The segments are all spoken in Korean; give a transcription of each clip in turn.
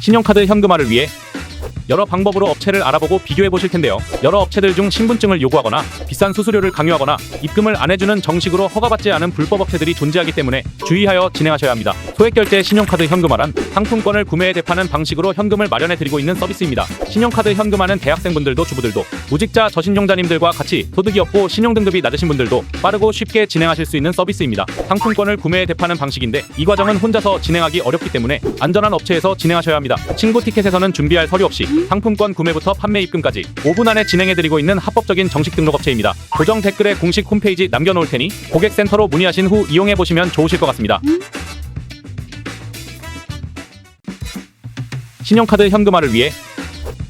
신용카드 현금화를 위해 여러 방법으로 업체를 알아보고 비교해 보실 텐데요. 여러 업체들 중 신분증을 요구하거나 비싼 수수료를 강요하거나 입금을 안 해주는 정식으로 허가받지 않은 불법 업체들이 존재하기 때문에 주의하여 진행하셔야 합니다. 소액 결제 신용카드 현금화란 상품권을 구매해 대파는 방식으로 현금을 마련해 드리고 있는 서비스입니다. 신용카드 현금화는 대학생분들도 주부들도 무직자 저신용자님들과 같이 소득이 없고 신용 등급이 낮으신 분들도 빠르고 쉽게 진행하실 수 있는 서비스입니다. 상품권을 구매해 대파는 방식인데 이 과정은 혼자서 진행하기 어렵기 때문에 안전한 업체에서 진행하셔야 합니다. 친구 티켓에서는 준비할 서류 없이 상품권 구매부터 판매 입금까지 5분 안에 진행해드리고 있는 합법적인 정식 등록 업체입니다. 고정 댓글에 공식 홈페이지 남겨놓을 테니 고객센터로 문의하신 후 이용해보시면 좋으실 것 같습니다. 신용카드 현금화를 위해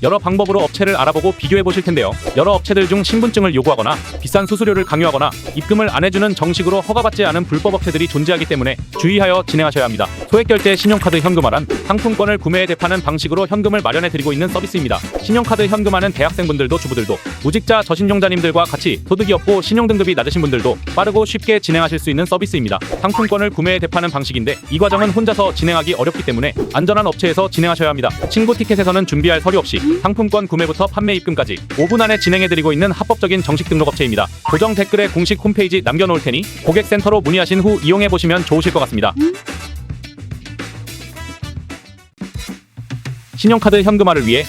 여러 방법으로 업체를 알아보고 비교해 보실 텐데요. 여러 업체들 중 신분증을 요구하거나 비싼 수수료를 강요하거나 입금을 안 해주는 정식으로 허가받지 않은 불법 업체들이 존재하기 때문에 주의하여 진행하셔야 합니다. 소액 결제 신용카드 현금화란 상품권을 구매해 대파는 방식으로 현금을 마련해 드리고 있는 서비스입니다. 신용카드 현금화는 대학생분들도 주부들도 무직자 저신용자님들과 같이 소득이 없고 신용 등급이 낮으신 분들도 빠르고 쉽게 진행하실 수 있는 서비스입니다. 상품권을 구매해 대파는 방식인데 이 과정은 혼자서 진행하기 어렵기 때문에 안전한 업체에서 진행하셔야 합니다. 친구 티켓에서는 준비할 서류 없이 상품권 구매부터 판매 입금까지 5분 안에 진행해드리고 있는 합법적인 정식 등록 업체입니다. 고정 댓글에 공식 홈페이지 남겨놓을 테니 고객센터로 문의하신 후 이용해보시면 좋으실 것 같습니다. 신용카드 현금화를 위해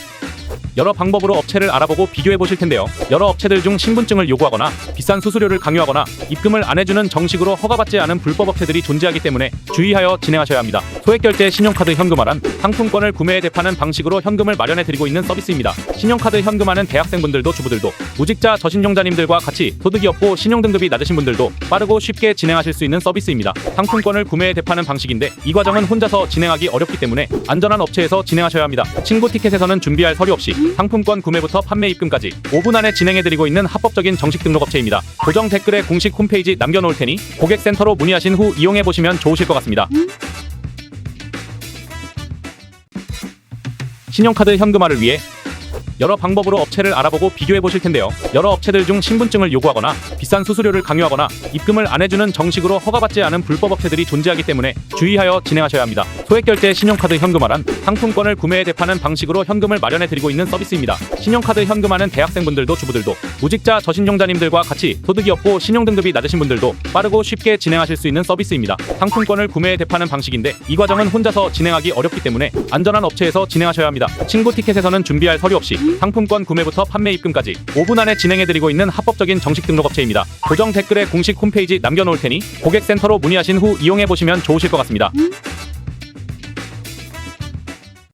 여러 방법으로 업체를 알아보고 비교해 보실 텐데요. 여러 업체들 중 신분증을 요구하거나 비싼 수수료를 강요하거나 입금을 안 해주는 정식으로 허가받지 않은 불법 업체들이 존재하기 때문에 주의하여 진행하셔야 합니다. 소액 결제 신용카드 현금화란 상품권을 구매해 대파는 방식으로 현금을 마련해 드리고 있는 서비스입니다. 신용카드 현금화는 대학생분들도 주부들도 무직자 저신용자님들과 같이 소득이 없고 신용 등급이 낮으신 분들도 빠르고 쉽게 진행하실 수 있는 서비스입니다. 상품권을 구매해 대파는 방식인데 이 과정은 혼자서 진행하기 어렵기 때문에 안전한 업체에서 진행하셔야 합니다. 친구 티켓에서는 준비할 서류 없이 상품권 구매부터 판매 입금까지 5분 안에 진행해드리고 있는 합법적인 정식 등록 업체입니다. 고정 댓글에 공식 홈페이지 남겨놓을 테니 고객센터로 문의하신 후 이용해보시면 좋으실 것 같습니다. 신용카드 현금화를 위해 여러 방법으로 업체를 알아보고 비교해 보실 텐데요. 여러 업체들 중 신분증을 요구하거나 비싼 수수료를 강요하거나 입금을 안 해주는 정식으로 허가받지 않은 불법 업체들이 존재하기 때문에 주의하여 진행하셔야 합니다. 소액 결제 신용카드 현금화란 상품권을 구매해 대파는 방식으로 현금을 마련해 드리고 있는 서비스입니다. 신용카드 현금화는 대학생분들도 주부들도 무직자 저신용자님들과 같이 소득이 없고 신용 등급이 낮으신 분들도 빠르고 쉽게 진행하실 수 있는 서비스입니다. 상품권을 구매해 대파는 방식인데 이 과정은 혼자서 진행하기 어렵기 때문에 안전한 업체에서 진행하셔야 합니다. 친구 티켓에서는 준비할 서류 없이 상품권 구매부터 판매 입금까지 5분 안에 진행해드리고 있는 합법적인 정식 등록 업체입니다. 고정 댓글에 공식 홈페이지 남겨놓을 테니 고객센터로 문의하신 후 이용해보시면 좋으실 것 같습니다.